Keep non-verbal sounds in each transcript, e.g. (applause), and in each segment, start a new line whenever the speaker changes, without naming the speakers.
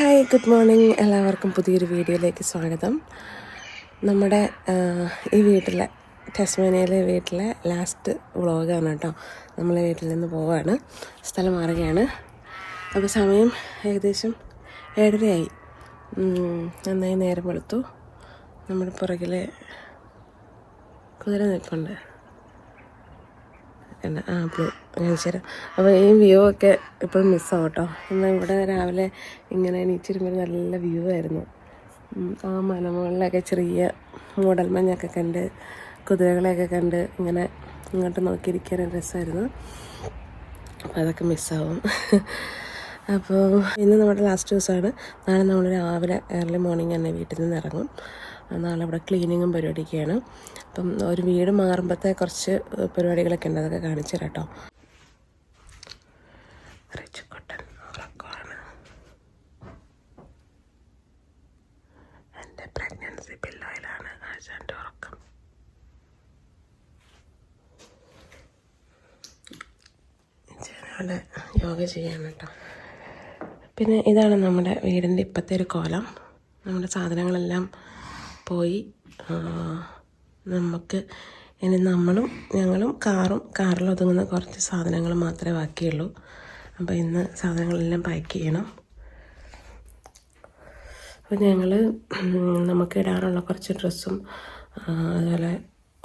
Hi good morning എല്ലാവർക്കും പുതിയൊരു വീഡിയോയിലേക്ക് സ്വാഗതം. നമ്മുടെ ഈ വീട്ടിലെ ടെസ്മേനയിലെ വീട്ടിലെ ലാസ്റ്റ് വ്ളോഗാണ് കേട്ടോ. നമ്മളെ വീട്ടിൽ നിന്ന് പോവാണ്. സ്ഥലം മാറുകയാണ്. അപ്പോൾ സമയം ഏകദേശം ഏഴരയായി. നന്നായി നേരം വെളുത്തു. നമ്മുടെ പുറകിൽ കുതിര നിൽപ്പുണ്ട്. ആ ബ്ലൂ. കാണിച്ചു തരാം അപ്പോൾ ഈ വ്യൂ ഒക്കെ ഇപ്പോഴും മിസ്സാവും കേട്ടോ. എന്നാൽ ഇവിടെ രാവിലെ ഇങ്ങനെ എണീച്ചിരുമ്പോൾ നല്ല വ്യൂ ആയിരുന്നു. ആ മലമുകളിലൊക്കെ ചെറിയ മൂടൽമഞ്ഞൊക്കെ കണ്ട് കുതിരകളെയൊക്കെ കണ്ട് ഇങ്ങനെ ഇങ്ങോട്ട് നോക്കിയിരിക്കാൻ രസമായിരുന്നു. അപ്പോൾ അതൊക്കെ മിസ്സാവും അപ്പോൾ ഇന്ന് നമ്മുടെ ലാസ്റ്റ് ദിവസമാണ്. നാളെ നമ്മൾ രാവിലെ ഏർലി മോർണിംഗ് തന്നെ വീട്ടിൽ നിന്ന് ഇറങ്ങും. നാളെ ഇവിടെ ക്ലീനിങ്ങും പരിപാടിയൊക്കെയാണ്. അപ്പം ഒരു വീട് മാറുമ്പോഴത്തെ കുറച്ച് പരിപാടികളൊക്കെ ഉണ്ട്. അതൊക്കെ കാണിച്ചു തരാം കേട്ടോ. റിച്ചുക്കുട്ടൻ ഉറക്കമാണ് എന്റെ പ്രഗ്നൻസി പില്ലോയിലാണ് ആശാന്റെ ഉറക്കം. അവിടെ യോഗ ചെയ്യാൻ കേട്ടോ. പിന്നെ ഇതാണ് നമ്മുടെ വീടിന്റെ ഇപ്പോഴത്തെ ഒരു കോലം. നമ്മുടെ സാധനങ്ങളെല്ലാം പോയി. നമുക്ക് ഇനി നമ്മളും ഞങ്ങളും കാറും കാറിൽ ഒതുങ്ങുന്ന കുറച്ച് സാധനങ്ങൾ മാത്രമേ ബാക്കിയുള്ളൂ. അപ്പോൾ ഇന്ന് സാധനങ്ങളെല്ലാം പാക്ക് ചെയ്യണം. അപ്പോൾ ഞങ്ങൾ നമുക്ക് ഇടാനുള്ള കുറച്ച് ഡ്രസ്സും അതുപോലെ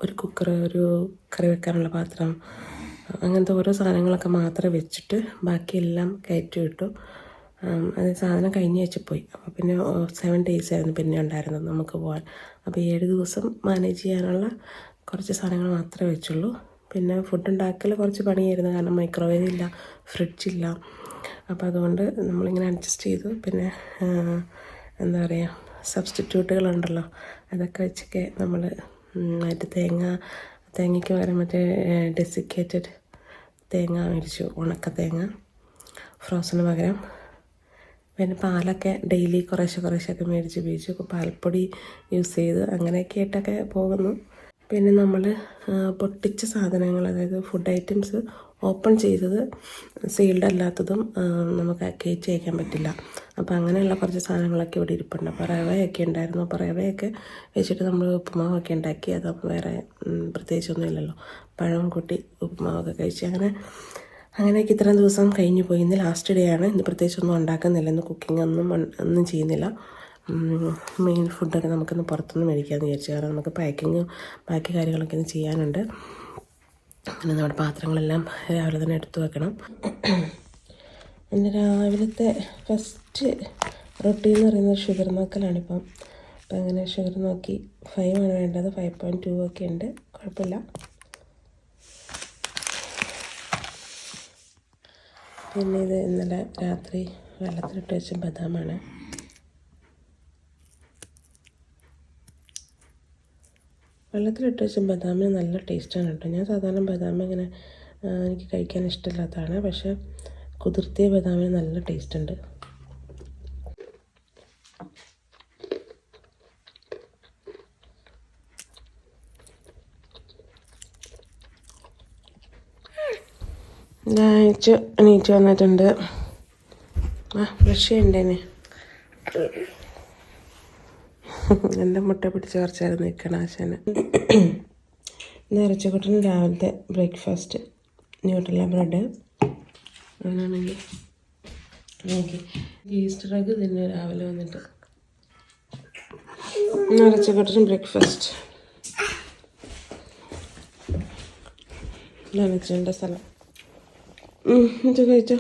ഒരു കുക്കർ ഒരു കറി വെക്കാനുള്ള പാത്രം അങ്ങനത്തെ ഓരോ സാധനങ്ങളൊക്കെ മാത്രമേ വെച്ചിട്ട് ബാക്കിയെല്ലാം കയറ്റി വിട്ടു. അത് സാധനം കഴിഞ്ഞ ആഴ്ച പോയി. അപ്പോൾ പിന്നെ സെവൻ ഡേയ്സ് ആയിരുന്നു പിന്നെ ഉണ്ടായിരുന്നത് നമുക്ക് പോകാൻ അപ്പോൾ ഏഴ് ദിവസം മാനേജ് ചെയ്യാനുള്ള കുറച്ച് സാധനങ്ങൾ മാത്രമേ വെച്ചുള്ളൂ. പിന്നെ ഫുഡ് ഉണ്ടാക്കൽ കുറച്ച് പണിയായിരുന്നു. കാരണം മൈക്രോവേവ് ഇല്ല ഫ്രിഡ്ജില്ല അപ്പോൾ അതുകൊണ്ട് നമ്മളിങ്ങനെ അഡ്ജസ്റ്റ് ചെയ്തു. പിന്നെ എന്താ പറയുക സബ്സ്റ്റിറ്റ്യൂട്ടുകളുണ്ടല്ലോ അതൊക്കെ വെച്ചൊക്കെ നമ്മൾ മറ്റേ തേങ്ങ തേങ്ങയ്ക്ക് പകരം മറ്റേ ഡെസിക്കേറ്റഡ് തേങ്ങ മേടിച്ചു. ഉണക്ക തേങ്ങ ഫ്രോസന് പകരം. പിന്നെ പാലൊക്കെ ഡെയിലി കുറേശ്ശെ കുറേശ്ശെയൊക്കെ മേടിച്ച് ഉപയോഗിച്ചു. പാൽപ്പൊടി യൂസ് ചെയ്ത് അങ്ങനെയൊക്കെ ആയിട്ടൊക്കെ പോകുന്നു. പിന്നെ നമ്മൾ പൊട്ടിച്ച സാധനങ്ങൾ അതായത് ഫുഡ് ഐറ്റംസ് ഓപ്പൺ ചെയ്തത് സീൽഡ് അല്ലാത്തതും നമുക്ക് കയറ്റി അയക്കാൻ പറ്റില്ല. അപ്പോൾ അങ്ങനെയുള്ള കുറച്ച് സാധനങ്ങളൊക്കെ ഇവിടെ ഇരിപ്പുണ്ട്. അപ്പോൾ റവയൊക്കെ ഉണ്ടായിരുന്നു. അപ്പോൾ റവയൊക്കെ വെച്ചിട്ട് നമ്മൾ ഉപ്പുമാവൊക്കെ ഉണ്ടാക്കി. അത് വേറെ പ്രത്യേകിച്ചൊന്നും ഇല്ലല്ലോ. പഴം കൂട്ടി ഉപ്പുമാവൊക്കെ കഴിച്ച് അങ്ങനെ അങ്ങനെയൊക്കെ ഇത്രയും ദിവസം കഴിഞ്ഞു പോയി. ഇന്ന് ലാസ്റ്റ് ഡേ ആണ്. ഇന്ന് പ്രത്യേകിച്ച് ഒന്നും ഉണ്ടാക്കുന്നില്ല. ഇന്ന് കുക്കിംഗ് ഒന്നും ഒന്നും ചെയ്യുന്നില്ല. മെയിൻ ഫുഡൊക്കെ നമുക്കിന്ന് പുറത്തുനിന്ന് മേടിക്കാമെന്ന് വിചാരിച്ചു. കാരണം നമുക്ക് പാക്കിങ് ബാക്കി കാര്യങ്ങളൊക്കെ ഇന്ന് ചെയ്യാനുണ്ട്. പിന്നെ നമ്മുടെ പാത്രങ്ങളെല്ലാം രാവിലെ തന്നെ എടുത്തു വെക്കണം. എന്റെ രാവിലത്തെ ഫസ്റ്റ് റൊട്ടീൻ എന്ന് പറയുന്നത് ഷുഗർ നോക്കലാണ് ഇപ്പം. അപ്പം അങ്ങനെ ഷുഗർ നോക്കി ഫൈവ് ആണ് വേണ്ടത്. ഫൈവ് പോയിന്റ് ടു ഒക്കെ ഉണ്ട്. കുഴപ്പമില്ല. പിന്നെ ഇത് ഇന്നലെ രാത്രി വെള്ളത്തിലിട്ട് വെച്ച ബദാമാണ്. വെള്ളത്തിലിട്ട് വെച്ച ബദാമിന് നല്ല ടേസ്റ്റാണ് കേട്ടോ. ഞാൻ സാധാരണ ബദാം ഇങ്ങനെ എനിക്ക് കഴിക്കാൻ ഇഷ്ടമില്ലാത്തതാണ്. പക്ഷേ കുതിർത്തിയ ബദാമിന് നല്ല ടേസ്റ്റ് ഉണ്ട് ഞായച്ചു എണീറ്റ് വന്നിട്ടുണ്ട്. ആ ബ്രഷ് ചെയ്യണ്ടേനെ എന്റെ മുട്ട പിടിച്ച് കുറച്ചായിരുന്നു നിൽക്കണം ആശാന്. നിറച്ചക്കുട്ടന് രാവിലത്തെ ബ്രേക്ക്ഫാസ്റ്റ്. ന്യൂട്രല ബ്രെഡ്. അങ്ങനെയാണെങ്കിൽ നോക്കി. ഈസ്റ്റർ എഗ് തിന്നു രാവിലെ വന്നിട്ട്. നിറച്ചക്കുട്ടന് ബ്രേക്ക്ഫാസ്റ്റ്. അച്ഛന്റെ സ്ഥലം. ഇത് കഴിച്ചോ?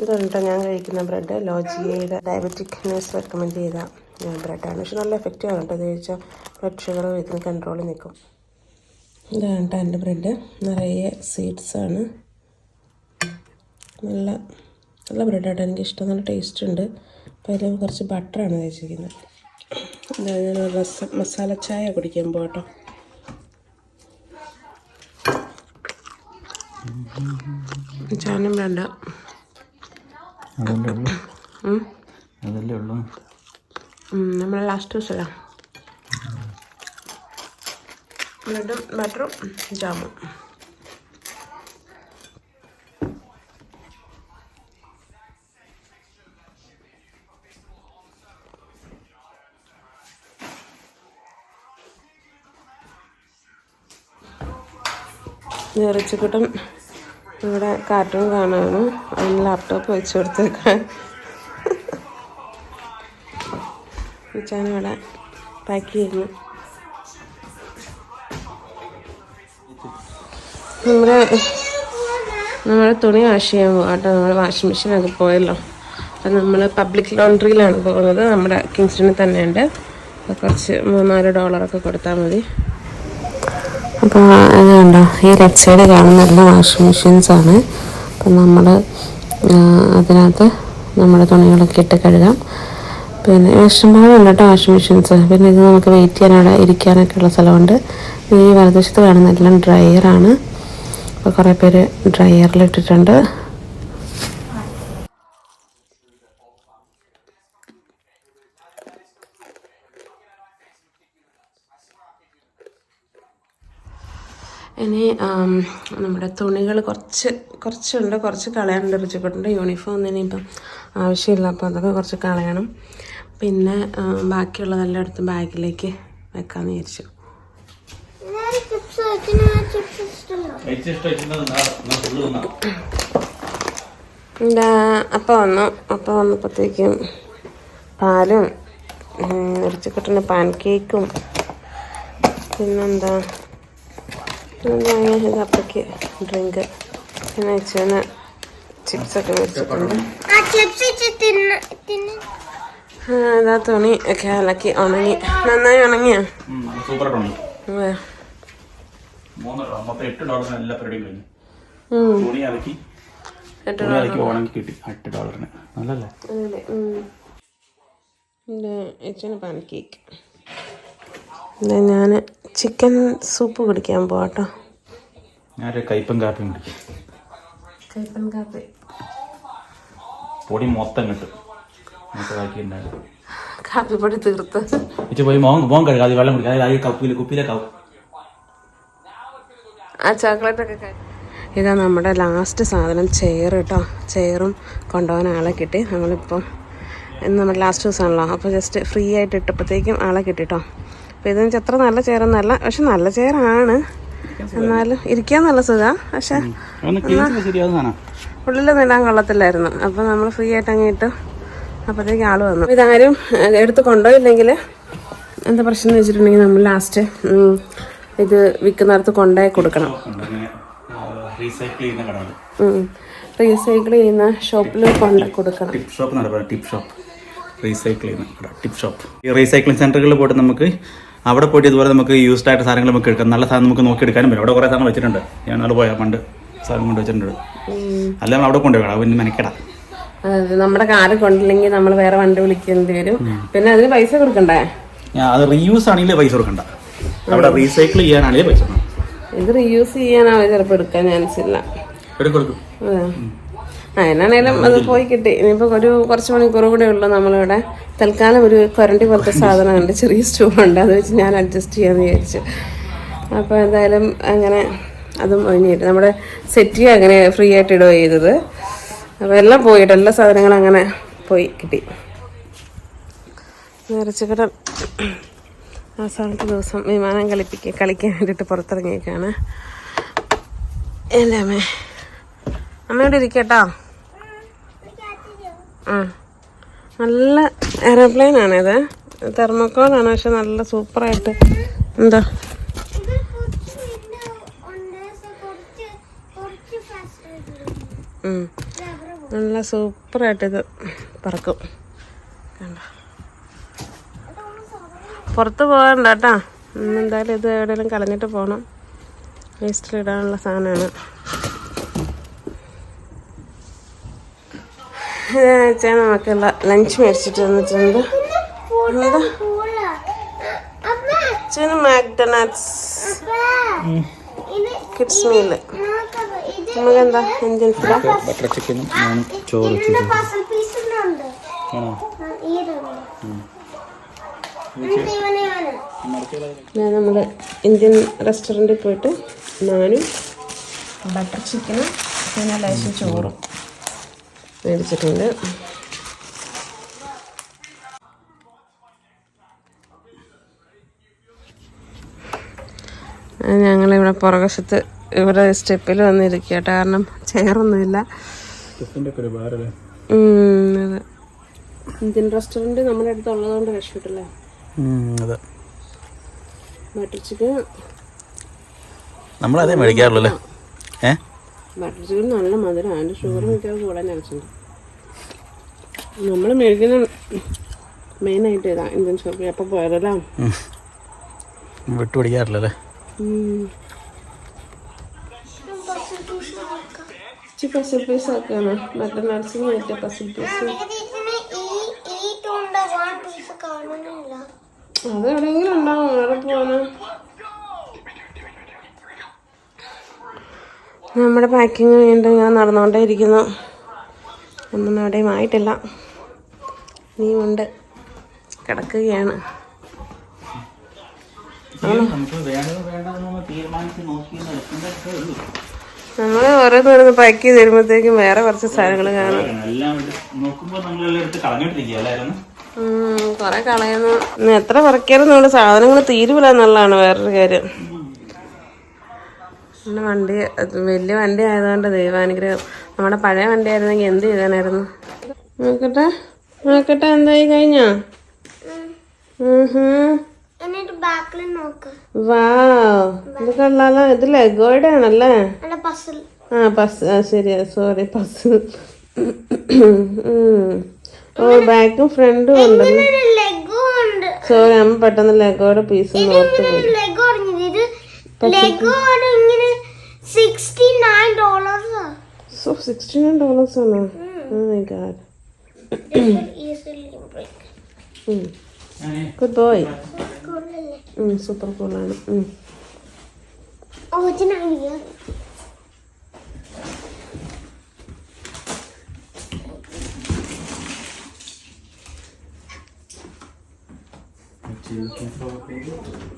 ഇതുണ്ടോ ഞാൻ കഴിക്കുന്ന ബ്രെഡ്. ലോജിയയുടെ ഡയബറ്റിക് ന്യൂസ് റെക്കമെൻഡ് ചെയ്ത ബ്രെഡാണ് പക്ഷെ നല്ല എഫക്റ്റീവ് ആണ് കേട്ടോ. എന്ന് ചോദിച്ചാൽ ബ്ലഡ് ഷുഗർ ഇതിന് കൺട്രോളിൽ നിൽക്കും. ഇതാണ് കേട്ടോ എന്റെ ബ്രെഡ് നിറയെ സീഡ്സാണ് നല്ല ബ്രെഡ് ബ്രെഡാട്ടോ എനിക്ക് ഇഷ്ടം നല്ല ടേസ്റ്റ് ഉണ്ട്. അപ്പോൾ അതിൽ കുറച്ച് ബട്ടറാണ് കഴിച്ചിരിക്കുന്നത് ഇതാ ഞാൻ റസ മസാല ചായ കുടിക്കാൻ പോകട്ടോ ചാനും വേണ്ട.
അതല്ലേ ഉള്ളൂ?
നമ്മൾ ലാസ്റ്റ് ദിവസമല്ല ബ്രെഡും ബട്ടറും ജാമും നിറച്ചുകൂട്ടം ഇവിടെ കാർട്ടൂൺ കാണുകയാണ് ലാപ്ടോപ്പ് വെച്ച് കൊടുത്തേക്കാൻ. ഉച്ചാൻ ഇവിടെ പാക്ക് ചെയ്യുന്നു നമ്മുടെ നമ്മുടെ തുണി വാഷ് ചെയ്യാൻ പോകാം കേട്ടോ. നമ്മൾ വാഷിംഗ് മെഷീനൊക്കെ പോയല്ലോ. അപ്പം നമ്മൾ പബ്ലിക് ലോണ്ടറിയിലാണ് പോകുന്നത്. നമ്മുടെ കിങ്സ്റ്റണിൽ തന്നെയുണ്ട്. അപ്പോൾ കുറച്ച് മൂന്നാൽ ഡോളറൊക്കെ കൊടുത്താൽ മതി. അപ്പോൾ അതുകൊണ്ടോ ഈ ലെഫ്റ്റ് സൈഡ് കാണുന്ന നല്ല വാഷിംഗ് മെഷീൻസാണ് അപ്പം നമ്മൾ അതിനകത്ത് നമ്മുടെ തുണികളൊക്കെ ഇട്ട് കഴുകാം. പിന്നെ ഇഷ്ടംപോലെ കേട്ടോ വാഷിംഗ് മെഷീൻസ്. പിന്നെ ഇത് നമുക്ക് വെയിറ്റ് ചെയ്യാൻ അവിടെ ഇരിക്കാനൊക്കെ ഉള്ള സ്ഥലമുണ്ട്. ഈ വലതുവശത്ത് കാണുന്ന എല്ലാം ഡ്രയറാണ് അപ്പോൾ കുറേ പേര് ഡ്രയറിൽ ഇട്ടിട്ടുണ്ട്. ഇനി നമ്മുടെ തുണികൾ കുറച്ച് കുറച്ചുണ്ട്. കുറച്ച് കളയാനുണ്ട്. റിച്ചപ്പെട്ടുണ്ട് യൂണിഫോം ഒന്നും ഇനിയിപ്പം ആവശ്യമില്ല. അപ്പോൾ അതൊക്കെ കുറച്ച് കളയണം. പിന്നെ ബാക്കിയുള്ളതെല്ലാം എടുത്ത് ബാഗിലേക്ക് വിചാരിച്ചു.
വെക്കുന്ന
എന്താ അപ്പം വന്നു. അപ്പം വന്നപ്പോഴത്തേക്കും പാലും ഇറച്ചിക്കട്ടിന് പാൻ കേക്കും പിന്നെന്താ അപ്പയ്ക്ക് ഡ്രിങ്ക്. പിന്നെ അച്ഛന് ചിപ്സൊക്കെ മേടിച്ചിട്ടുണ്ട്. ഇതാ തുണി ഒക്കെ അലക്കി ഉണങ്ങി നന്നായി ഉണങ്ങിയോ
സൂപ്പറായിട്ടുണ്ട്
ഉവ്വ്.
മൂന്ന് ഡോളർ മൊത്തം എട്ട് ഡോളറിന് എല്ലാ പരിപാടിയും കഴിഞ്ഞു
ഉം.
തുണി അലക്കി
എട്ട്
തുണി അലക്കി ഉണങ്ങി കിട്ടി എട്ട് ഡോളറിന് നല്ലല്ലേ
അതെ ഉം. ഇത് അച്ഛന് പാൻ കേക്ക് ഇത് ഞാൻ ചിക്കൻ സൂപ്പ് കുടിക്കാൻ പോവാട്ടോ.
ഞാനൊരു കാപ്പി കുടിക്കും.
കൈപ്പൻ കാപ്പി.
പൊടി മൊത്തം കിട്ടും
കാപ്പിപ്പൊടി തീർത്ത്.
ഇച്ചു പോയി മോൻ മോൻ കഴുകാം വെള്ളം കുപ്പിയിലെ
ആ ചോക്ലേറ്റ് ഒക്കെ കഴി- ഇതാ നമ്മുടെ ലാസ്റ്റ് സാധനം ചെയർ കേട്ടോ ചെയറും കൊണ്ടുപോകാൻ ആളെ കിട്ടി. നമ്മളിപ്പം ഇന്ന് നമ്മുടെ ലാസ്റ്റ് ദിവസമാണല്ലോ. അപ്പോൾ ജസ്റ്റ് ഫ്രീ ആയിട്ട് ഇട്ടപ്പോഴത്തേക്കും ആളെ കിട്ടി കേട്ടോ അപ്പോൾ ഇതെന്ന് വെച്ചാൽ അത്ര നല്ല ചെയറൊന്നല്ല പക്ഷെ നല്ല ചെയറാണ് എന്നാലും ഇരിക്കാൻ നല്ല സുഖമാണ് പക്ഷെ ഉള്ളിൽ നേടാൻ കൊള്ളത്തില്ലായിരുന്നു. അപ്പോൾ നമ്മൾ ഫ്രീ ആയിട്ട് അങ്ങ് ഇട്ടു. അപ്പോഴത്തേക്ക് ആൾ വന്നു. ഇതാരും എടുത്ത് കൊണ്ടുപോയില്ലെങ്കിൽ എന്താ പ്രശ്നം എന്ന് വെച്ചിട്ടുണ്ടെങ്കിൽ നമ്മൾ ലാസ്റ്റ് ഇത് വിൽക്കുന്നിടത്ത് കൊണ്ടുപോയി കൊടുക്കണം.
റീസൈക്കിൾ ചെയ്യുന്ന
ഷോപ്പിൽ കൊണ്ട് കൊടുക്കണം.
Tip shop tip shop recycle ചെയ്യുന്ന ടിപ്പ് ഷോപ്പ് ഈ റീസൈക്ലിംഗ് സെന്ററുകളിൽ പോയിട്ട് നമുക്ക് അവിടെ പോയിട്ട് ഇതുപോലെ നമുക്ക് യൂസ്ഡ് ആയിട്ട് സാധനങ്ങൾ നമുക്ക് എടുക്കാം. നല്ല സാധനം നമുക്ക് നോക്കി എടുക്കാനും പറ്റും. അവിടെ കുറേ സാധനങ്ങൾ വെച്ചിട്ടുണ്ട്. ഞാൻ അവിടെ പോയാൽ പണ്ട് സാധനം കൊണ്ട് വെച്ചിട്ടുണ്ട്. അല്ല അവിടെ കൊണ്ടുപോകണം അവന് മെനക്കെടാം.
നമ്മുടെ കാറ് കൊണ്ടില്ലെങ്കിൽ നമ്മൾ വേറെ വണ്ടി വിളിക്കേണ്ടി വരും. പിന്നെ അതിന് പൈസ കൊടുക്കണ്ടേ?
അത് റീയൂസ് ആണെങ്കിൽ പൈസ കൊടുക്കണ്ട. അവിടെ റീസൈക്കിൾ ചെയ്യാനാണെങ്കിലും പൈസ
ഇത് റീയൂസ് ചെയ്യാനാവും ചിലപ്പോൾ എടുക്കാൻ ചാൻസ് ഇല്ല.
അതിനാണേലും
അത്. പോയി കിട്ടി. ഇനിയിപ്പോൾ ഒരു കുറച്ച് മണിക്കൂർ കൂടെ ഉള്ളു നമ്മളിവിടെ. തൽക്കാലം ഒരു കൊരണ്ടി പോലത്തെ സാധനമുണ്ട് ചെറിയ സ്റ്റൂളുണ്ട് അത് വെച്ച് ഞാൻ അഡ്ജസ്റ്റ് ചെയ്യാമെന്ന് വിചാരിച്ചു. അപ്പോൾ എന്തായാലും അങ്ങനെ അതും ഒഴിഞ്ഞിട്ട് നമ്മുടെ സെറ്റി അങ്ങനെ ഫ്രീ ആയിട്ട് ഇടുക ചെയ്തത്. അപ്പോൾ എല്ലാം പോയിട്ട് എല്ലാ സാധനങ്ങളും അങ്ങനെ പോയി കിട്ടി. നിറച്ചുകട അവസാനത്തെ ദിവസം വിമാനം കളിപ്പിക്കുക കളിക്കാൻ വേണ്ടിയിട്ട് പുറത്തിറങ്ങിയേക്കാണ്. എന്റെ അമ്മേ? അമ്മയോട് ഇരിക്കട്ടോ. ആ. നല്ല ഇത് തെർമോക്കോളാണ് പക്ഷെ നല്ല സൂപ്പറായിട്ട് എന്താ
ഇത് കുറച്ച് window ഉണ്ട്. So കുറച്ച് കുറച്ച് fast ആയിട്ട്
ഉം.
rubber
നല്ല സൂപ്പറായിട്ട് ഇത് പറക്കും. കണ്ടോ? പുറത്ത് പോകണ്ട കേട്ടോ. ഇന്ന് എന്തായാലും ഇത് എവിടെയെങ്കിലും കളഞ്ഞിട്ട് പോകണം വേസ്റ്റിലിടാനുള്ള സാധനമാണ്. ചേന നമുക്കുള്ള ലഞ്ച് മേടിച്ചിട്ട് വന്നിട്ടുണ്ട്. എന്താ മാക്ഡൊണാൾഡ്സ് കിഡ്സ്
മീൽ
നമുക്കെന്താ ഇന്ത്യൻ ഫുഡാ
ബട്ടർ ചിക്കനും ഞാൻ ചോറ്
നമ്മൾ ഇന്ത്യൻ റെസ്റ്റോറന്റിൽ പോയിട്ട് നാനും ബട്ടർ ചിക്കനും പിന്നെ ലേശം ചോറും. മേടിച്ചിട്ടുണ്ട്. ഞങ്ങളിവിടെ പുറകശത്ത് ഇവിടെ സ്റ്റെപ്പിൽ വന്നിരിക്കുക. കാരണം ചെയറൊന്നുമില്ല. അതെ. ഇന്ത്യൻ റെസ്റ്റോറന്റ് നമ്മുടെ അടുത്ത് ഉള്ളതുകൊണ്ട് രക്ഷപ്പെട്ടല്ലേ
അതെ.
ബട്ടർ ചിക്കൻ
നമ്മളതേ മേടിക്കാറുള്ളൂ അല്ലേ ഏ?
ബട്ടർ ചിക്കൻ നല്ല മധുരം. അതിന്റെ ഷുഗർ മിക്കവാറും കൂടാൻ ചാൻസുണ്ട് നമ്മൾ മേടിക്കുന്ന മെയിനായിട്ട് ഇതാ ഇന്ത്യൻ ഷോപ്പിൽ. എപ്പോൾ പോയതല്ലേ?
വിട്ടു പിടിക്കാറില്ല
ഇച്ചി പസിൽ പീസ് ഒക്കെയാണ് ബട്ടർ നട്ട്സിന് പറ്റിയ പസിൽ പീസ് അത് എവിടെയെങ്കിലും ഉണ്ടാവും വേറെ പോവാന് നമ്മുടെ പാക്കിങ് വീണ്ടും ഞാൻ നടന്നുകൊണ്ടേ ഇരിക്കുന്നു ഒന്നും എവിടെയും ആയിട്ടില്ല. ഇനിയുമുണ്ട് കിടക്കുകയാണ്.
നമുക്ക് വേണ്ടത് വേണ്ടെന്ന് തീരുമാനിച്ച് നോക്കി
നമ്മൾ ഓരോന്ന് ഓരോന്ന് പാക്ക് ചെയ്ത് വരുമ്പോഴത്തേക്കും വേറെ കുറച്ച് സാധനങ്ങൾ കാണും. കുറെ കളയുന്നു. എത്ര പറക്കിയാലും നമ്മൾ സാധനങ്ങൾ തീരുവില്ല എന്നുള്ളതാണ് വേറൊരു കാര്യം. നമ്മുടെ വണ്ടി വലിയ വണ്ടി ആയതുകൊണ്ട് ദൈവാനുഗ്രഹം. നമ്മുടെ പഴയ വണ്ടി ആയിരുന്നെങ്കിൽ എന്ത് ചെയ്താനായിരുന്നു? നോക്കട്ടെ. നോക്കട്ടെ എന്തായി കഴിഞ്ഞോ? വാ ഇത് കൊള്ളാലോ ഇത് ലഗോയുടെ ആണല്ലേ? ആ പസ് ശരിയാ സോറി പസ് ഓ ബാക്കും ഫ്രണ്ടും ഉണ്ടല്ലോ? സോറി അമ്മ പെട്ടെന്ന് ലഗോയുടെ പീസ് നോർത്ത് പോയി. സോ സിക്സ്റ്റി നയൻ ഡോളേഴ്സ് ആണോ ഗാഡ് ബോയ്
സ്കൂളിലല്ലേ
സൂപ്പർ കൂളാണ്
ഓ ഇതിനാണ്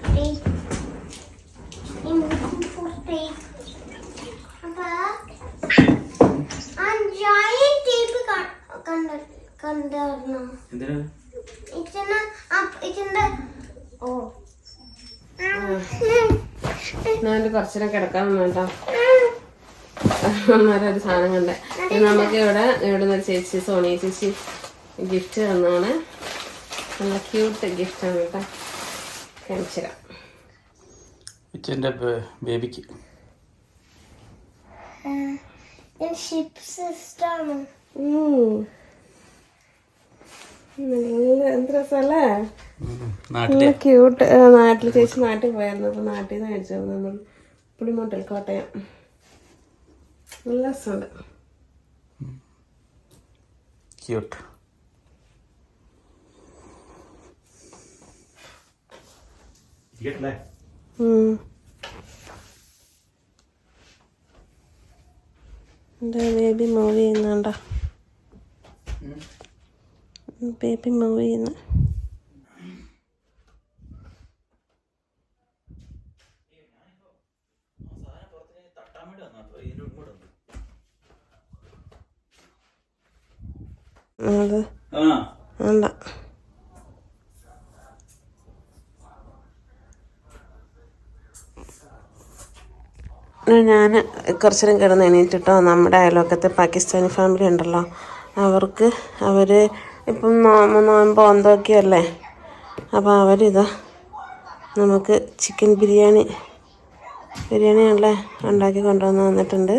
Tape. I'm looking for tape. അപ്പൊ ആ giant tape ക- കണ്ട- കണ്ടായിരുന്നോ? ഇതിന് ആ- ഇതിന്റെ ഓ ആ.
കുറച്ചിനെ കിടക്കാൻ വേണ്ട. അന്നേരം ഒരു സാധനം കണ്ടേ. നമുക്ക് ഇവിടെ ഇവിടെ നിന്ന് ചേച്ചി സോണി ചേച്ചി ഗിഫ്റ്റ് തന്നാണ് നല്ല ക്യൂട്ട് ഗിഫ്റ്റ് ആണ് കേട്ടോ. കാണിച്ചു തരാം.
ഇച്ചന്റെ ബേബിക്ക്.
നാട്ടിൽ ചേച്ചി നാട്ടിൽ പോയായിരുന്നു അപ്പൊ നാട്ടിൽ നിന്ന് കഴിച്ചു നമ്മൾ പുളിമോട്ടൽ കോട്ടയം. നല്ല രസമുണ്ട്.
ക്യൂട്ട്
ബേബി മൂവ് ചെയ്യുന്നുണ്ടോ ബേബി മൂവ് ചെയ്യുന്നു. അത് വേണ്ട. ഞാൻ കുറച്ച് നേരം കിടന്ന് എണീറ്റിട്ടോ. നമ്മുടെ അയൽവക്കത്തെ പാകിസ്ഥാനി ഫാമിലി ഉണ്ടല്ലോ. അവർക്ക് അവർ ഇപ്പം നോയമ്പോ എന്തൊക്കെയല്ലേ അപ്പോൾ അവരിതാ നമുക്ക് ചിക്കൻ ബിരിയാണി ബിരിയാണി അല്ലേ ഉണ്ടാക്കി കൊണ്ടുവന്ന് വന്നിട്ടുണ്ട്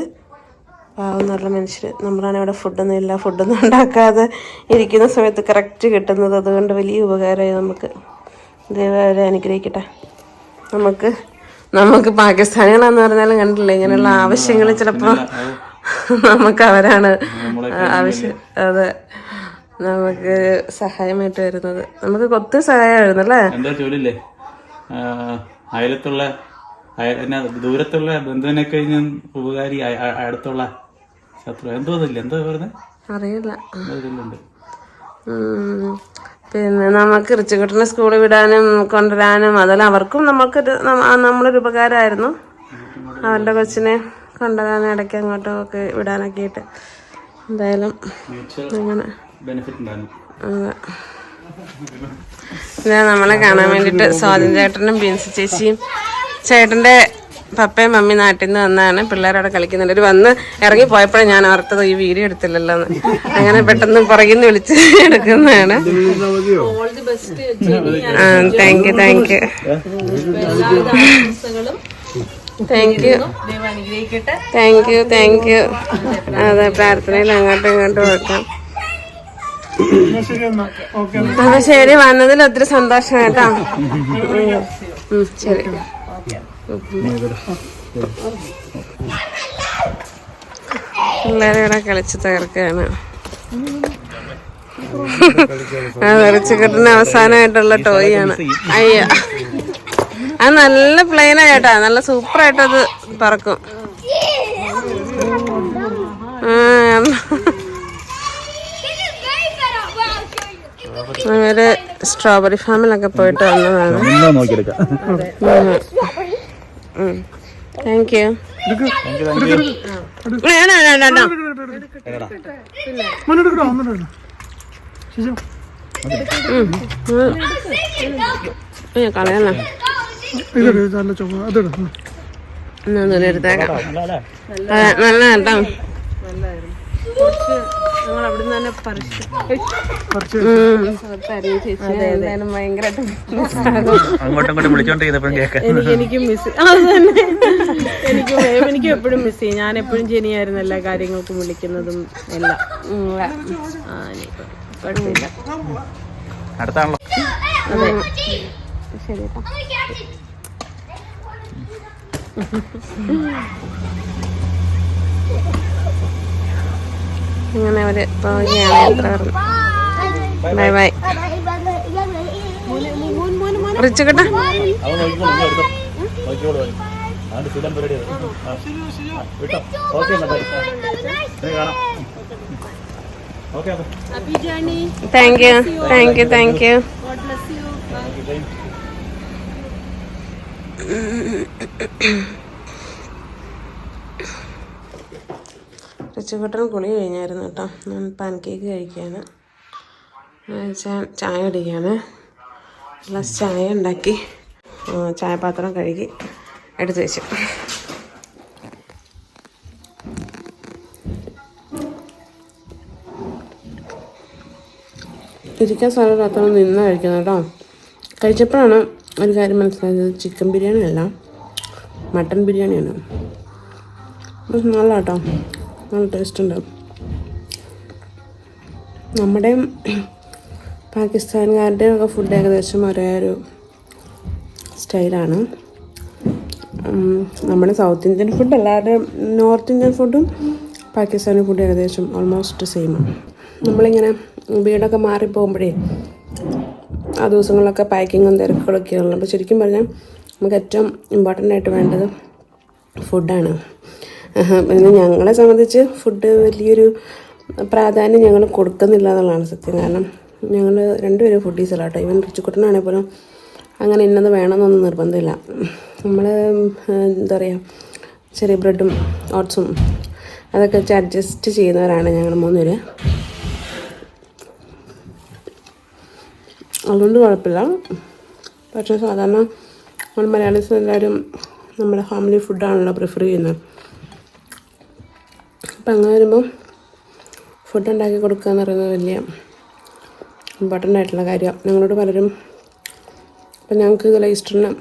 നല്ല മനുഷ്യർ നമ്മളാണ് ഇവിടെ ഫുഡൊന്നും ഇല്ല ഫുഡൊന്നും ഉണ്ടാക്കാതെ ഇരിക്കുന്ന സമയത്ത് കറക്റ്റ് കിട്ടുന്നത്. അതുകൊണ്ട് വലിയ ഉപകാരമായി നമുക്ക്. ദൈവം അവരെ അനുഗ്രഹിക്കട്ടെ. നമുക്ക് നമുക്ക് പാകിസ്ഥാനികളാന്ന് പറഞ്ഞാലും കണ്ടില്ലേ ഇങ്ങനെയുള്ള ആവശ്യങ്ങൾ ചിലപ്പോൾ നമുക്ക് അവരാണ് ആവശ്യം. അതെ. നമുക്ക് സഹായമായിട്ട് വരുന്നത്. നമുക്ക് ഒത്തിരി സഹായമായിരുന്നു അല്ലേ?
എന്താ ജോലിയില്ലേ? അയലത്തുള്ള അയ- ദൂരത്തുള്ള ബന്ധുവിനെ കഴിഞ്ഞ ഉപകാരി അടുത്തുള്ള എന്തോ അതില്ല എന്താ പറയുന്നത്
അറിയില്ല.
എന്തോ
പിന്നെ നമുക്ക് റിച്ചുകുട്ടനെ സ്കൂളിൽ വിടാനും കൊണ്ടുവരാനും അതെല്ലാം അവർക്കും നമുക്കൊരു നമ്മ- നമ്മളൊരു ഉപകാരമായിരുന്നു. അവരുടെ കൊച്ചിനെ കൊണ്ടുവരാൻ ഇടയ്ക്ക് അങ്ങോട്ടും ഒക്കെ വിടാനൊക്കെ ആയിട്ട്. എന്തായാലും അങ്ങനെ. അതെ. നമ്മളെ കാണാൻ വേണ്ടിട്ട് സ്വാതന്ത്ര്യ ചേട്ടനും ബീൻസ് ചേച്ചിയും ചേട്ടന്റെ പപ്പയും മമ്മി നാട്ടിൽ നിന്ന് വന്നാണ്. പിള്ളേരവിടെ കളിക്കുന്നുണ്ട്. ഒരു വന്ന് ഇറങ്ങി പോയപ്പോഴേ ഞാൻ ഓർത്തത് ഈ വീഡിയോ എടുത്തില്ലല്ലോ അങ്ങനെ പെട്ടെന്ന് പുറകിൽ നിന്ന് വിളിച്ച് എടുക്കുന്നതാണ്. Thank you thank you thank you thank you thank you അതെ പ്രാർത്ഥനയിൽ അങ്ങോട്ടും ഇങ്ങോട്ടും വെക്കാം അപ്പൊ ശരി വന്നതിൽ ഒത്തിരി സന്തോഷം കേട്ടോ. ശരി. പിള്ളേരെ ഇവിടെ കളിച്ച് തകർക്കുകയാണ്. ആ വെറിച്ചുകെട്ടിന് അവസാനമായിട്ടുള്ള ടോയ് ആണ് അയ്യോ. ആ നല്ല പ്ലെയിനാ ചേട്ടാ നല്ല സൂപ്പർ ആയിട്ടത് പറക്കും. സ്ട്രോബെറി ഫാമിലൊക്കെ പോയിട്ട് വന്നതാണ്. താങ്ക് യു വേണ്ട വേണ്ട
ഉം.
എന്നാ എടുത്തേക്കാം. നല്ല കേട്ടോ.
അങ്ങോട്ടും ഇങ്ങോട്ടും വിളിച്ചോണ്ടിരുന്നപ്പോഴും കേൾക്കാം
എനിക്ക് എനിക്ക് മിസ് അത് തന്നെ. എനിക്ക് എനിക്ക് എപ്പോഴും മിസ് ചെയ്യും. ഞാൻ എപ്പോഴും ജനിയായിരുന്നു എല്ലാ കാര്യങ്ങൾക്കും വിളിക്കുന്നതും എല്ലാം. കുഴപ്പമില്ല.
അടുത്താണല്ലോ.
അതെ. ശരി (laughs) കേട്ടോ അങ്ങനെ അവർ പോവുകയാണ് യാത്ര ബൈ ബൈ റിച്ചു കേട്ടാ
അവൻ നോക്കിക്കോളൂ നിങ്ങൾ എടുത്തോ നോക്കിക്കോളൂ അവൻ. അവന്റെ സ്ഥിരം പരിപാടി അത്. ആ. ആ, വിട്ടോ ഓക്കെ എന്നാ ബൈ ആ. ഇനി ബൈ ഓക്കെ അപ്പൊ
thank you thank you thank you റിച്ചുകുട്ടൻ കുളി കഴിഞ്ഞായിരുന്നു കേട്ടോ. ഞാൻ പാൻ കേക്ക് കഴിക്കുകയാണ് ചായ കുടിക്കുകയാണ് ഗ്ലാസ് ചായ ഉണ്ടാക്കി. ചായപാത്രം കഴുകി എടുത്തു വെച്ചു. ഇരിക്കാൻ അത്ര നിന്ന് കഴിക്കുന്നത് കേട്ടോ. കഴിച്ചപ്പോഴാണ് ഒരു കാര്യം മനസ്സിലായത്. ചിക്കൻ ബിരിയാണി അല്ല മട്ടൻ ബിരിയാണിയാണ്. നല്ല കേട്ടോ നല്ല ടേസ്റ്റ് ഉണ്ടാവും. നമ്മുടെ പാകിസ്ഥാൻകാരുടെയും ഒക്കെ ഫുഡ് ഏകദേശം ഒരേ ഒരു സ്റ്റൈലാണ് നമ്മുടെ സൗത്ത് ഇന്ത്യൻ ഫുഡ് എല്ലാവരുടെയും നോർത്ത് ഇന്ത്യൻ ഫുഡും പാകിസ്ഥാനി ഫുഡും ഏകദേശം ഓൾമോസ്റ്റ് സെയിമാണ് നമ്മളിങ്ങനെ വീടൊക്കെ മാറിപ്പോകുമ്പോഴേ ആ ദിവസങ്ങളിലൊക്കെ പാക്കിങ്ങും തിരക്കുകളൊക്കെ ഉള്ളു അപ്പോൾ ശരിക്കും പറഞ്ഞാൽ നമുക്ക് ഏറ്റവും ഇമ്പോർട്ടന്റ് ആയിട്ട് വേണ്ടത് ഫുഡാണ് പിന്നെ ഞങ്ങളെ സംബന്ധിച്ച് ഫുഡ് വലിയൊരു പ്രാധാന്യം ഞങ്ങൾ കൊടുക്കുന്നില്ല എന്നുള്ളതാണ് സത്യം. കാരണം ഞങ്ങൾ രണ്ടുപേരും ഫുഡീസല്ല കേട്ടോ. ഈവൻ റിച്ചുക്കുട്ടനാണെങ്കിൽ പോലും അങ്ങനെ ഇന്നത് വേണമെന്നൊന്നും നിർബന്ധമില്ല. നമ്മൾ എന്താ പറയുക ചെറിയ ബ്രെഡും ഓട്സും അതൊക്കെ വെച്ച് അഡ്ജസ്റ്റ് ചെയ്യുന്നവരാണ് ഞങ്ങൾ മൂന്നുപേര്. അതുകൊണ്ട് കുഴപ്പമില്ല. പക്ഷേ സാധാരണ നമ്മൾ മലയാളീസ് എല്ലാവരും നമ്മുടെ ഫാമിലി ഫുഡാണല്ലോ പ്രിഫർ ചെയ്യുന്നത്. അപ്പം അങ്ങനെ വരുമ്പം ഫുഡ് ഉണ്ടാക്കി കൊടുക്കുക എന്ന് പറയുന്നത് വലിയ ഇമ്പോർട്ടന്റ് ആയിട്ടുള്ള കാര്യമാണ് ഞങ്ങളോട് പലരും അപ്പം ഞങ്ങൾക്ക് ഇതിൽ ഈസ്റ്ററിന്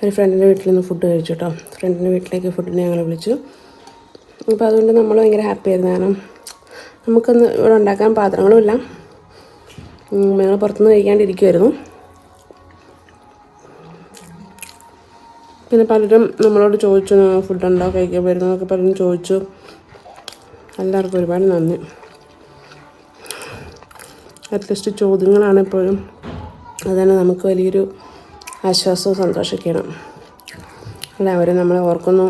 ഒരു ഫ്രണ്ടിന്റെ വീട്ടിൽ നിന്ന് ഫുഡ് കഴിച്ചു കേട്ടോ ഫ്രണ്ടിന്റെ വീട്ടിലേക്ക് ഫുഡിനെ ഞങ്ങൾ വിളിച്ചു. അപ്പോൾ അതുകൊണ്ട് നമ്മൾ ഭയങ്കര ഹാപ്പി ആയിരുന്നു. കാരണം നമുക്കൊന്ന് ഇവിടെ ഉണ്ടാക്കാൻ പാത്രങ്ങളുമില്ല ഞങ്ങൾ പുറത്തുനിന്ന് കഴിക്കാണ്ടിരിക്കുമായിരുന്നു പിന്നെ പലരും നമ്മളോട് ചോദിച്ചു ഫുഡ് ഉണ്ടോ? കഴിക്കാൻ വരുന്നതൊക്കെ പലരും ചോദിച്ചു. എല്ലാവർക്കും ഒരുപാട് നന്ദി. അറ്റ്ലീസ്റ്റ് ചോദ്യങ്ങളാണ് എപ്പോഴും അതന്നെ നമുക്ക് വലിയൊരു ആശ്വാസവും സന്തോഷിക്കണം അല്ല അവർ നമ്മളെ ഓർക്കുന്നു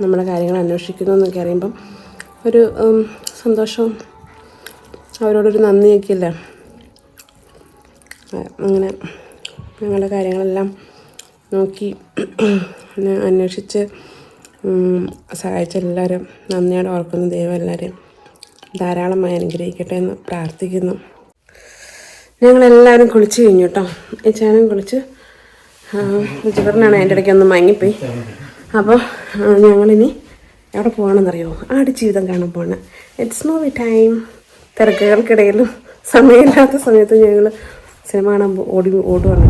നമ്മുടെ കാര്യങ്ങൾ അന്വേഷിക്കുന്നു എന്നൊക്കെ അറിയുമ്പം ഒരു സന്തോഷവും അവരോടൊരു നന്ദിയൊക്കെ ഇല്ല അങ്ങനെ ഞങ്ങളുടെ കാര്യങ്ങളെല്ലാം നോക്കി അന്വേഷിച്ച് സഹായിച്ച എല്ലാവരും നന്ദിയോടെ ഓർക്കുന്ന. ദൈവം എല്ലാവരെയും ധാരാളമായി അനുഗ്രഹിക്കട്ടെ എന്ന് പ്രാർത്ഥിക്കുന്നു. ഞങ്ങളെല്ലാവരും കുളിച്ച് കഴിഞ്ഞു കേട്ടോ ഈ ചാനം കുളിച്ച് ചേർന്നാണ് അതിന്റെ ഇടയ്ക്ക് ഒന്ന് മങ്ങിപ്പോയി. അപ്പോൾ ഞങ്ങളിനി എവിടെ പോകണമെന്നറിയോ ആട് ജീവിതം കാണാൻ പോകണം ഇറ്റ്സ് നോ മൂവി ടൈം തിരക്കുകൾക്കിടയിലും സമയമില്ലാത്ത സമയത്ത് ഞങ്ങൾ സിനിമ കാണാൻ ഓടി ഓടുവാണ്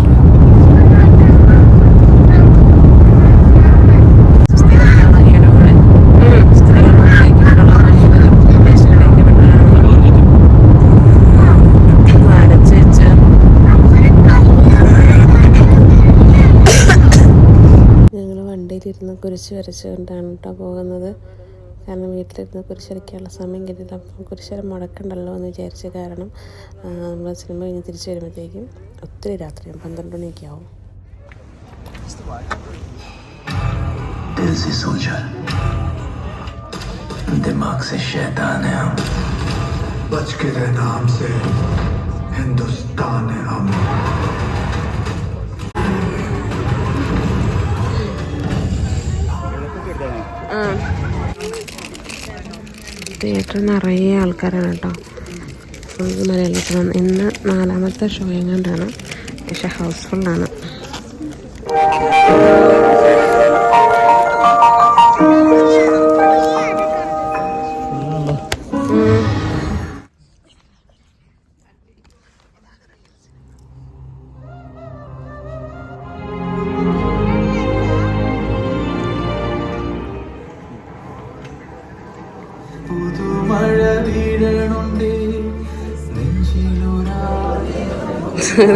അടച്ചു വെച്ച് ഞങ്ങൾ വണ്ടിയിലിരുന്ന് കുരിശ് വരച്ചുകൊണ്ടാണ് കേട്ടോ പോകുന്നത് കാരണം വീട്ടിലിരുന്ന് കുരിശ് വരയ്ക്കാനുള്ള സമയം കിട്ടില്ല അപ്പം കുരിശ് വര മുടക്കണ്ടല്ലോ എന്ന് വിചാരിച്ച കാരണം നമ്മൾ സിനിമ കഴിഞ്ഞ് തിരിച്ചു വരുമ്പോഴത്തേക്കും ഒത്തിരി രാത്രിയാവും പന്ത്രണ്ട് മണിയൊക്കെ ആവും
दिल से सोचा दिमाग से शैतान है हम
बच के रहना हमसे हिंदुस्तान है हम
തിയേറ്ററിൽ നിറയെ ആൾക്കാരാണ് കേട്ടോ. മലയാളത്തിൽ ഇന്ന് നാലാമത്തെ ഷോ എങ്ങാണ്ടാണ് പക്ഷെ ഹൗസ്ഫുള്ളാണ്.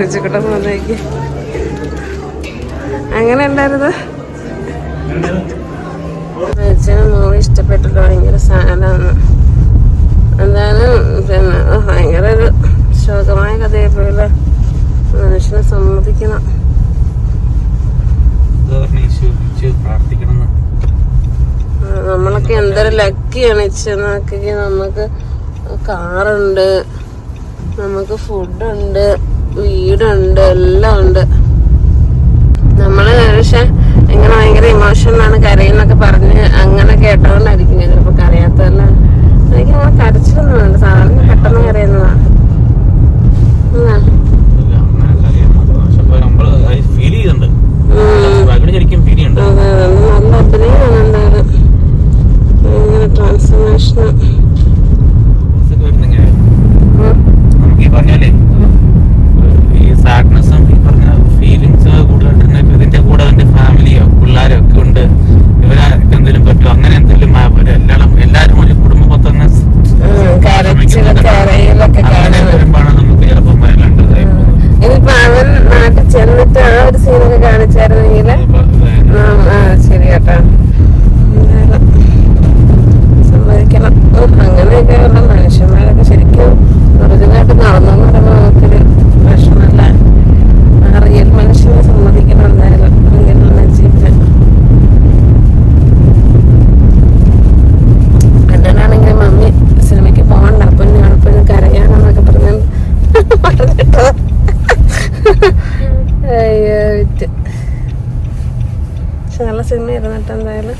രുചിക്കട്ട വന്നേക്ക് അങ്ങനെ ഉണ്ടായിരുന്നു അച്ഛന് മൂവി ഇഷ്ടപ്പെട്ടില്ല ഭയങ്കര സാധനമാണ്. എന്തായാലും പിന്നെ ഭയങ്കര ഒരു ശോകമായ കഥയെ പോലെ മനുഷ്യനെ സമ്മതിക്കണം. നമ്മളൊക്കെ എന്തൊരു ഇച്ചെന്നൊക്കെ നമുക്ക് കാറുണ്ട് നമുക്ക് ഫുഡുണ്ട് വീടുണ്ട് എല്ലാം ഉണ്ട്. നമ്മൾ പക്ഷെ ഇങ്ങനെ ഭയങ്കര ഇമോഷണലാണ് കരയെന്നൊക്കെ പറഞ്ഞ് അങ്ങനെ കേട്ടോണ്ടായിരിക്കും ഞാൻ ചിലപ്പോ കരയാത്തല്ല എനിക്ക് അങ്ങനെ വേണ്ട. സാധാരണ പെട്ടെന്ന് കരയുന്നതാ ഉം.
ഫീൽ ചെയ്യുന്നുണ്ട് ബാക്കിയുടെ ശരിക്കും ഫീൽ ചെയ്യുന്നുണ്ട്
അതെ അതെ നല്ല അഭിനയമാണ് എന്തായാലും ഭയങ്കര ട്രാൻസ്ഫോർമേഷൻ
ഇതൊക്കെ വരുന്നെങ്കിൽ നമുക്ക് ഈ പറഞ്ഞാലേ ഈ സാഡ്നെസ്സും ഈ പറഞ്ഞ ഫീലിങ്സ് കൂടുതലായിട്ട് ഇതിന്റെ കൂടെ അതിന്റെ ഫാമിലിയോ പിള്ളേരോ ഒക്കെ ഉണ്ട് ഇവരൊക്കെ എന്തെങ്കിലും പറ്റുമോ അങ്ങനെ എന്തെങ്കിലും എല്ലാവരും എല്ലാവരും ഒരു കുടുംബം മൊത്തം അങ്ങ്
കരച്ചിലൊക്കെ കരയിലൊക്കെ
അങ്ങനെ
കാണാൻ
വരുമ്പോഴാണ് നമുക്ക് ചിലപ്പോൾ വല്ലാണ്ട് ഇതായി പോകുന്നത്.
ഇനിയിപ്പൊ അവൻ നാട്ടിൽ ചെന്നിട്ട് ആ ഒരു സീനൊക്കെ കാണിച്ചായിരുന്നെങ്കിൽ
ഇപ്പൊ ഇതായി.
ആ ശരി കേട്ടോ എന്തായാലും സമ്മതിക്കണം ഉം, അങ്ങനെയൊക്കെ ഉള്ള മനുഷ്യന്മാരൊക്കെ ശരിക്കും ഒറിജിനായിട്ട് നടന്നെന്ന് പറയുമ്പോൾ നമുക്കൊരു വിഷമല്ല ആ റിയൽ മനുഷ്യനെ സമ്മതിക്കണം എന്തായാലും റിയൽ നജീബിനെ അണ്ണനാണെങ്കിൽ മമ്മി സിനിമയ്ക്ക് പോകണ്ട അപ്പൊ ഞാനിപ്പോഴും കരയാണെന്നൊക്കെ പറഞ്ഞു പറഞ്ഞിട്ടത് അയ്യോ വിറ്റ് പക്ഷെ നല്ല സിനിമയായിരുന്നു കേട്ടോ എന്തായാലും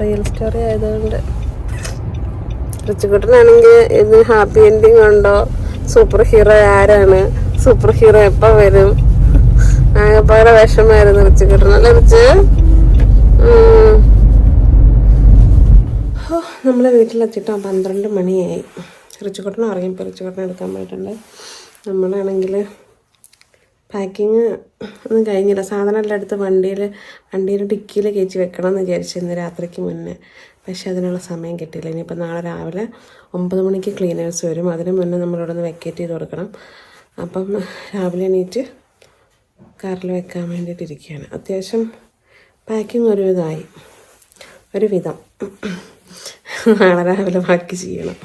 റിയൽ സ്റ്റോറി ആയതുകൊണ്ട്. റിച്ചുകുട്ടനാണെങ്കിൽ ഇത് ഹാപ്പി എൻഡിങ് ഉണ്ടോ? സൂപ്പർ ഹീറോ ആരാണ്? സൂപ്പർ ഹീറോ എപ്പോൾ വരും? ആകെപ്പാടെ വിഷമായിരുന്നു റിച്ചുകുട്ടൻ അല്ലേ റിച്ച് ഓ നമ്മളെ വീട്ടിലെത്തിയിട്ട് പന്ത്രണ്ട് മണിയായി. റിച്ചുകുട്ടൻ ഉറങ്ങിപ്പോൾ റിച്ചുകുട്ടൻ എടുക്കാൻ പോയിട്ടുണ്ട്. നമ്മളാണെങ്കിൽ പാക്കിങ് ഒന്നും കഴിഞ്ഞില്ല. സാധനം എല്ലാം എടുത്ത് വണ്ടിയിൽ വണ്ടിയിൽ ഡിക്കിയിൽ കയറ്റി വെക്കണം എന്ന് വിചാരിച്ചു ഇന്ന് രാത്രിക്ക് മുന്നേ. പക്ഷേ അതിനുള്ള സമയം കിട്ടിയില്ല. ഇനിയിപ്പോൾ നാളെ രാവിലെ ഒമ്പത് മണിക്ക് ക്ലീനേഴ്സ് വരും. അതിന് മുന്നേ നമ്മളിവിടെ നിന്ന് വെക്കേറ്റ് ചെയ്ത് കൊടുക്കണം. അപ്പം രാവിലെ എണീറ്റ് കാറിൽ വെക്കാൻ വേണ്ടിയിട്ട് ഇരിക്കുകയാണ്. അത്യാവശ്യം പാക്കിംഗ് ഒരു വിധമായി ഒരു വിധം. നാളെ രാവിലെ ബാക്കി ചെയ്യണം.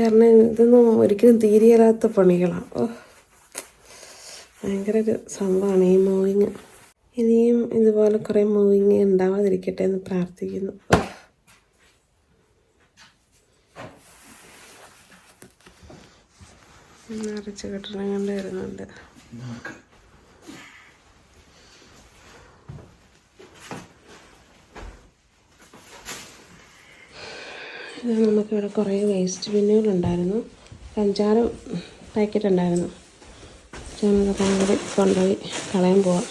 കാരണം ഇതൊന്നും ഒരിക്കലും തീരെയല്ലാത്ത പണികളാണ് ഓ. ഭയങ്കര ഒരു സംഭവമാണ് ഈ മൂവിങ്. ഇനിയും ഇതുപോലെ കുറേ മൂവിങ് ഉണ്ടാവാതിരിക്കട്ടെ എന്ന് പ്രാർത്ഥിക്കുന്നു. നിറച്ച് കെട്ടണം കണ്ട് വരുന്നുണ്ട്. നമുക്കിവിടെ കുറേ വേസ്റ്റ് ബിന്നുകളുണ്ടായിരുന്നു അഞ്ചാറ് പാക്കറ്റ് ഉണ്ടായിരുന്നു. ഞാനതൊക്കെ കൂടി കൊണ്ടുപോയി കളയാൻ പോവാം.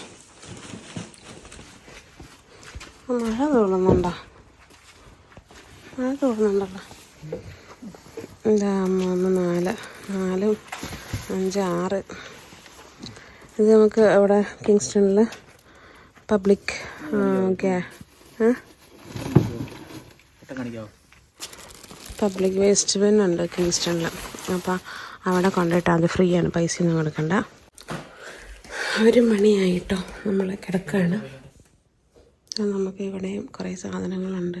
മഴ തോന്നുന്നുണ്ടോ മഴ തോന്നുന്നുണ്ടല്ലോ എന്താ മൂന്ന് നാല് നാലും അഞ്ച് ആറ്. ഇത് നമുക്ക് അവിടെ കിങ്സ്റ്റണിൽ പബ്ലിക് ഗ്യാ പബ്ലിക് വേസ്റ്റ് ബിൻ ഉണ്ട് കിങ്സ്റ്റണിൽ അപ്പോൾ അവിടെ കൊണ്ടുപോയിട്ട് അത് ഫ്രീ ആണ് പൈസ ഒന്നും കൊടുക്കണ്ട. ഒരു മണിയായിട്ടോ നമ്മൾ കിടക്കുകയാണ് നമുക്ക് ഇവിടെയും കുറേ സാധനങ്ങളുണ്ട്.